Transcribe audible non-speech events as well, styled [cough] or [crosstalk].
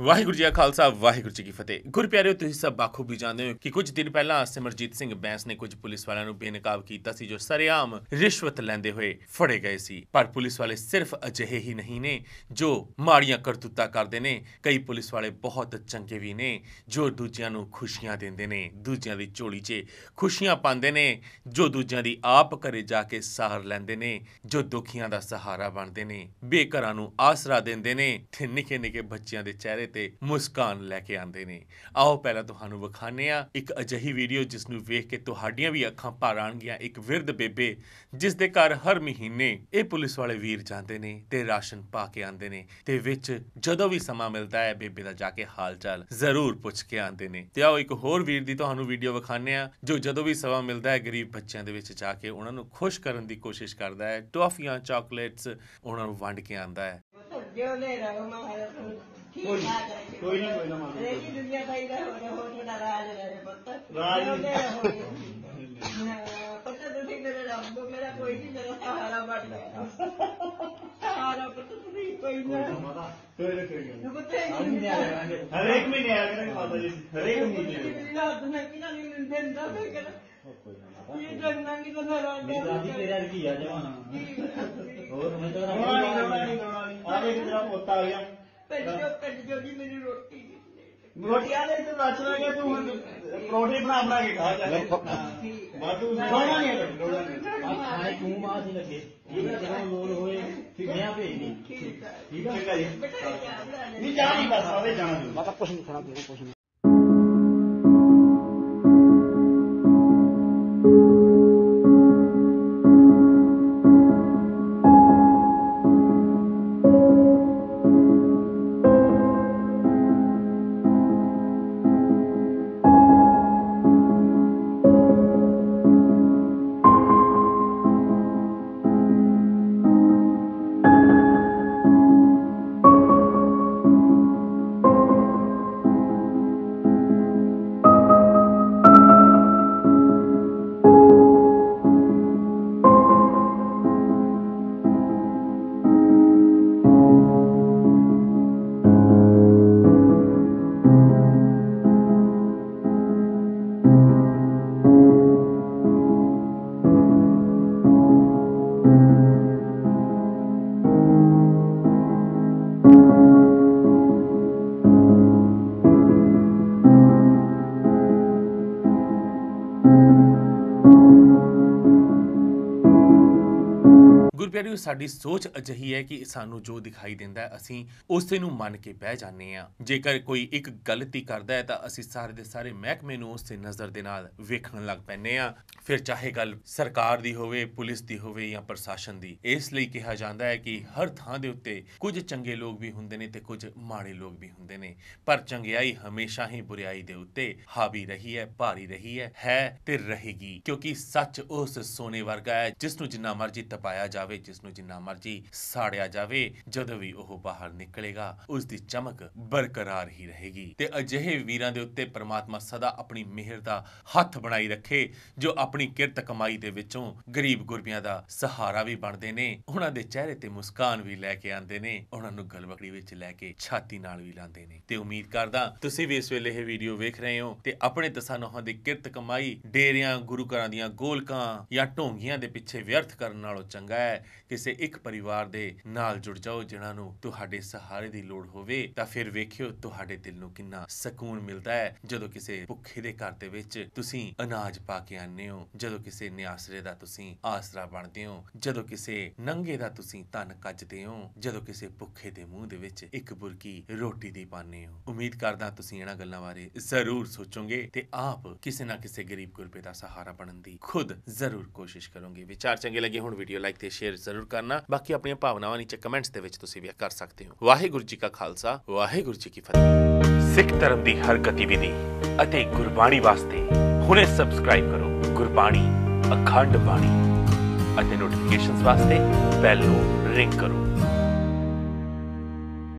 ਵਾਹਿਗੁਰੂ ਜੀ ਕਾ ਖਾਲਸਾ, ਵਾਹਿਗੁਰੂ ਜੀ ਕੀ ਫਤਿਹ। ਗੁਰਪਿਆਰਿਓ ਤੁਸੀਂ ਸਭ ਬਾਖੂਬੀ ਜਾਣਦੇ ਹੋ ਕਿ ਕੁਝ ਦਿਨ ਪਹਿਲਾਂ ਸਿਮਰਜੀਤ ਸਿੰਘ ਬੈਂਸ ਨੇ ਕੁਝ ਪੁਲਿਸ ਵਾਲਿਆਂ ਨੂੰ ਬੇਨਕਾਬ ਕੀਤਾ ਸੀ, ਜੋ ਸਰੇਆਮ ਰਿਸ਼ਵਤ ਲੈਂਦੇ ਹੋਏ ਫੜੇ ਗਏ ਸੀ। ਪਰ ਪੁਲਿਸ ਵਾਲੇ ਸਿਰਫ ਅਜਿਹੇ ਹੀ ਨਹੀਂ ਨੇ, ਜੋ ਮਾੜੀਆਂ ਕਰਤੂਤਾਂ ਕਰਦੇ ਨੇ। ਕਈ ਪੁਲਿਸ ਵਾਲੇ ਬਹੁਤ ਚੰਗੇ ਵੀ ਨੇ, ਜੋ ਦੂਜਿਆਂ ਨੂੰ ਖੁਸ਼ੀਆਂ ਦਿੰਦੇ ਨੇ। ਦੂਜਿਆਂ ਦੀ ਝੋਲੀ 'ਚ ਖੁਸ਼ੀਆਂ ਪਾਉਂਦੇ ਨੇ, ਜੋ ਦੂਜਿਆਂ ਦੀ ਆਪ ਘਰੇ ਜਾ ਕੇ ਸਹਾਰ ਲੈਂਦੇ ਨੇ, ਜੋ ਦੁਖੀਆਂ ਦਾ ਸਹਾਰਾ ਬਣਦੇ ਨੇ। ਬੇਘਰਾਂ ਨੂੰ ਆਸਰਾ ਦਿੰਦੇ ਨੇ, ਤੇ ਨਿੱਕੇ ਨਿੱਕੇ ਬੱਚਿਆਂ ਦੇ ਚਿਹਰੇ ਤੇ ਮੁਸਕਾਨ ਲੈ ਕੇ ਆਉਂਦੇ ਨੇ। ਆਓ ਪਹਿਲਾਂ ਤੁਹਾਨੂੰ ਵਿਖਾਣੇ ਆ ਇੱਕ ਅਜਿਹੀ ਵੀਡੀਓ ਜਿਸ ਨੂੰ ਵੇਖ ਕੇ ਤੁਹਾਡੀਆਂ ਵੀ ਅੱਖਾਂ ਭਰ ਆਣਗੀਆਂ ਇੱਕ ਵਿਰਧ ਬੇਬੇ ਜਿਸ ਦੇ ਘਰ ਹਰ ਮਹੀਨੇ ਇਹ ਪੁਲਿਸ ਵਾਲੇ ਵੀਰ ਜਾਂਦੇ ਨੇ ਤੇ ਰਾਸ਼ਨ ਪਾ ਕੇ ਆਉਂਦੇ ਨੇ ਤੇ ਵਿੱਚ ਜਦੋਂ ਵੀ ਸਮਾਂ ਮਿਲਦਾ ਹੈ ਬੇਬੇ ਦਾ ਜਾ ਕੇ ਹਾਲ ਚਾਲ ਜ਼ਰੂਰ ਪੁੱਛ ਕੇ ਆਉਂਦੇ ਨੇ। ਤੇ ਆਓ ਇੱਕ ਹੋਰ ਵੀਰ ਦੀ ਤੁਹਾਨੂੰ ਵੀਡੀਓ ਵਿਖਾਣੇ ਆ ਜੋ ਜਦੋਂ ਵੀ ਸਮਾਂ ਮਿਲਦਾ ਹੈ ਗਰੀਬ ਬੱਚਿਆਂ ਦੇ ਵਿੱਚ ਜਾ ਕੇ ਉਹਨਾਂ ਨੂੰ ਖੁਸ਼ ਕਰਨ ਦੀ ਕੋਸ਼ਿਸ਼ ਕਰਦਾ ਹੈ। ਟੌਫੀਆਂ, ਚਾਕਲੇਟਸ ਉਹਨਾਂ ਨੂੰ ਵੰਡ ਕੇ ਆਉਂਦਾ ਹੈ। ਕੋਈ ਨੀ, ਕੋਈ ਨੀ, ਮਾਮਾ। ਰੇਗੀ ਦੁਨੀਆ ਦਾ ਹੀ ਰਹੋ ਰਹੋ ਤੁਹਾਡਾ ਰਾਜ ਰਹੇ ਪੁੱਤ। ਰਾਜ [laughs] ਪੁੱਤ ਤੁਸੀਂ ਮੇਰੇ ਰੱਬ ਮੇਰਾ ਕੋਈ ਨਹੀਂ ਮੇਰਾ ਸਹਾਰਾ ਬਣ ਗਿਆ। ਸਹਾਰਾ ਪੁੱਤ ਤੁਸੀਂ ਕੋਈ ਨਾ। ਨਾ ਕੋਈ ਨਾ ਪੁੱਤ ਹਰੇਕ ਮਹੀਨੇ ਆ ਕਰਾਂਗੇ। ਮਾਤਾ ਜੀ ਹਰੇਕ ਮਹੀਨੇ ਮੇਰੀ ਰਾਤ ਨਾ ਕਿਨਾ ਨਹੀਂ ਦਿੰਦਾ ਮੈਂ ਕਰ ਕੋਈ ਨਾ ਇਹ ਜੰਨਾਂ ਕੀ ਤਾਂ ਰਾਤ ਮੇਰੀ ਦਾਦੀ ਤੇਰੇ ਵਰਗੀ ਆ ਜਵਾਨ। ਹੋਰ ਮੈਂ ਤਾਂ ਨਹੀਂ। ਆ ਦੇਖ ਤੇਰਾ ਪੋਤਾ ਆ ਗਿਆ ਪਿੰਡ ਜੋ ਪਿੰਡ ਜੋ ਜੀ ਮੇਰੀ ਰੋਟੀ ਰੋਟੀ ਆ ਦੇ ਤੂੰ ਦੱਸ ਰਿਹਾ ਤੂੰ ਹੁਣ। ਪਰੌਂਠੇ ਬਣਾ ਬਣਾ ਕੇ ਖਾ ਜਾ। ਬਾਦੂ ਰੋਣਾ ਨਹੀਂ ਰੋਣਾ ਨਹੀਂ ਤੂੰ ਮਾਂ ਸੀ ਲੱਗੇ। ਠੀਕ ਹੈ ਜਦੋਂ ਲੋੜ ਹੋਏ ਫਿਰ ਮੈਂ ਭੇਜਦੀ। ਠੀਕ ਹੈ। ਠੀਕ ਆ? ਠੀਕ ਹੈ ਜੀ ਬੇਟਾ ਕਿਆ ਨਹੀਂ ਜਾ ਨਹੀਂ ਬਸ ਆਵੇ ਜਾਣਾ ਤੂੰ। ਮਾਤਾ ਕੁਛ ਨਹੀਂ ਖਾਣਾ ਤੂੰ ਕੁਛ ਨਹੀਂ ਗੁਰਪਿਆਰਿਓ ਸਾਡੀ ਸੋਚ ਅਜਿਹੀ ਹੈ ਕਿ ਸਾਨੂੰ ਜੋ ਦਿਖਾਈ ਦਿੰਦਾ ਹੈ, ਅਸੀਂ ਉਸੇ ਨੂੰ ਮੰਨ ਕੇ ਬਹਿ ਜਾਂਦੇ ਹਾਂ। ਜੇਕਰ ਕੋਈ ਇੱਕ ਗਲਤੀ ਕਰਦਾ ਹੈ, ਤਾਂ ਅਸੀਂ ਸਾਰੇ ਦੇ ਸਾਰੇ ਮਹਿਕਮੇ ਨੂੰ ਉਸੇ ਨਜ਼ਰ ਦੇ ਨਾਲ ਵੇਖਣ ਲੱਗ ਪੈਂਦੇ ਆ ਫਿਰ ਚਾਹੇ ਗੱਲ ਸਰਕਾਰ ਦੀ ਹੋਵੇ, ਪੁਲਿਸ ਦੀ ਹੋਵੇ ਜਾਂ ਪ੍ਰਸ਼ਾਸਨ ਦੀ, ਇਸ ਲਈ ਕਿਹਾ ਜਾਂਦਾ ਹੈ ਕਿ ਹਰ ਥਾਂ ਦੇ ਉੱਤੇ ਕੁਝ ਚੰਗੇ ਲੋਕ ਵੀ ਹੁੰਦੇ ਨੇ ਤੇ ਕੁਝ ਮਾੜੇ ਲੋਕ ਵੀ ਹੁੰਦੇ ਨੇ। ਪਰ ਚੰਗਿਆਈ ਹਮੇਸ਼ਾ ਹੀ ਬੁਰੀਾਈ ਦੇ ਉੱਤੇ ਹਾਵੀ ਰਹੀ ਹੈ, ਭਾਰੀ ਰਹੀ ਹੈ ਹੈ ਤੇ ਰਹੇਗੀ। ਕਿਉਂਕਿ ਸੱਚ ਉਸ ਸੋਨੇ ਵਰਗਾ ਹੈ, ਜਿਸ ਨੂੰ ਜਿੰਨਾ ਮਰਜ਼ੀ ਤਪਾਇਆ ਜਾਵੇ। ਜਿਸ ਨੂੰ ਜਿੰਨਾ ਮਰਜ਼ੀ ਸਾੜਿਆ ਜਾਵੇ, ਜਦੋਂ ਵੀ ਉਹ ਬਾਹਰ ਨਿਕਲੇਗਾ ਉਸ ਦੀ ਚਮਕ ਬਰਕਰਾਰ ਹੀ ਰਹੇਗੀ। ਤੇ ਅਜਿਹੇ ਵੀਰਾਂ ਦੇ ਉੱਤੇ ਪ੍ਰਮਾਤਮਾ ਸਦਾ ਆਪਣੀ ਮਿਹਰ ਦਾ ਹੱਥ ਬਣਾਈ ਰੱਖੇ, ਜੋ ਆਪਣੀ ਕਿਰਤ ਕਮਾਈ ਦੇ ਵਿੱਚੋਂ ਗਰੀਬ ਗੁਰਬੀਆਂ ਦਾ ਸਹਾਰਾ ਵੀ ਬਣਦੇ ਨੇ, ਉਹਨਾਂ ਦੇ ਚਿਹਰੇ ਤੇ ਮੁਸਕਾਨ ਵੀ ਲੈ ਕੇ ਆਉਂਦੇ ਨੇ, ਉਹਨਾਂ ਨੂੰ ਗਲਵਕੜੀ ਵਿੱਚ ਲੈ ਕੇ ਛਾਤੀ ਨਾਲ ਵੀ ਲਾਉਂਦੇ ਨੇ। ਤੇ ਉਮੀਦ ਕਰਦਾ, ਤੁਸੀਂ ਵੀ ਇਸ ਵੇਲੇ ਇਹ ਵੀਡੀਓ ਵੇਖ ਰਹੇ ਹੋ, ਤੇ ਆਪਣੇ ਤਸਾਨੋਹਾਂ ਦੀ ਕਿਰਤ ਕਮਾਈ ਡੇਰਿਆਂ, ਗੁਰੂ ਘਰਾਂ ਦੀਆਂ ਗੋਲਕਾਂ ਜਾਂ ਢੋਂਗੀਆਂ ਦੇ ਪਿੱਛੇ ਵਿਅਰਥ ਕਰਨ ਨਾਲੋਂ ਚੰਗਾ ਹੈ। ਕਿਸੇ ਇੱਕ ਪਰਿਵਾਰ ਦੇ ਨਾਲ ਜੁੜ ਜਾਓ, ਜਿਨ੍ਹਾਂ ਨੂੰ ਤੁਹਾਡੇ ਸਹਾਰੇ ਦੀ ਲੋੜ ਹੋਵੇ, ਤਾਂ ਫਿਰ ਵੇਖਿਓ ਤੁਹਾਡੇ ਦਿਲ ਨੂੰ ਕਿੰਨਾ ਸਕੂਨ ਮਿਲਦਾ ਹੈ। ਜਦੋਂ ਕਿਸੇ ਭੁੱਖੇ ਦੇ ਘਰ ਦੇ ਵਿੱਚ ਤੁਸੀਂ ਅਨਾਜ ਪਾ ਕੇ ਆਉਂਦੇ ਹੋ, ਜਦੋਂ ਕਿਸੇ ਨਿਆਸਰੇ ਦਾ ਤੁਸੀਂ ਆਸਰਾ ਬਣਦੇ ਹੋ, ਜਦੋਂ ਕਿਸੇ ਨੰਗੇ ਦਾ ਤੁਸੀਂ ਤਨ ਕੱਜਦੇ ਹੋ, ਜਦੋਂ ਕਿਸੇ ਭੁੱਖੇ ਦੇ ਮੂੰਹ ਦੇ ਵਿੱਚ ਇੱਕ ਬੁਰਕੀ ਰੋਟੀ ਦੀ ਪਾਉਂਦੇ ਹੋ। ਉਮੀਦ ਕਰਦਾ ਤੁਸੀਂ ਇਹਨਾਂ ਗੱਲਾਂ ਬਾਰੇ ਜ਼ਰੂਰ ਸੋਚੋਗੇ ਤੇ ਆਪ ਕਿਸੇ ਨਾ ਕਿਸੇ ਗਰੀਬ ਗੁਰਬੇ ਦਾ ਸਹਾਰਾ ਬਣਨ ਦੀ ਖੁਦ ਜ਼ਰੂਰ ਕੋਸ਼ਿਸ਼ ਕਰੋਗੇ। ਵਿਚਾਰ ਚੰਗੇ ਲੱਗੇ ਹੁਣ, ਵੀਡੀਓ ਲਾਈਕ ਤੇ ਸ਼ੇਅਰ ਜ਼ਰੂਰ ਕਰਨਾ। ਬਾਕੀ ਆਪਣੀਆਂ ਭਾਵਨਾਵਾਂ ਨੀਚੇ ਕਮੈਂਟਸ ਦੇ ਵਿੱਚ ਤੁਸੀਂ ਵੀ ਕਰ ਸਕਦੇ ਹੋ। ਵਾਹਿਗੁਰੂ ਜੀ ਕਾ ਖਾਲਸਾ, ਵਾਹਿਗੁਰੂ ਜੀ ਕੀ ਫਤਿਹ। ਸਿੱਖ ਧਰਮ ਦੀ ਹਰ ਗਤੀਵਿਧੀ ਅਤੇ ਗੁਰਬਾਣੀ ਵਾਸਤੇ ਹੁਣੇ ਸਬਸਕ੍ਰਾਈਬ ਕਰੋ ਗੁਰਬਾਣੀ, ਅਖੰਡ ਬਾਣੀ ਅਤੇ ਨੋਟੀਫਿਕੇਸ਼ਨਸ ਵਾਸਤੇ ਬੈਲ ਨੂੰ ਰਿੰਗ ਕਰੋ।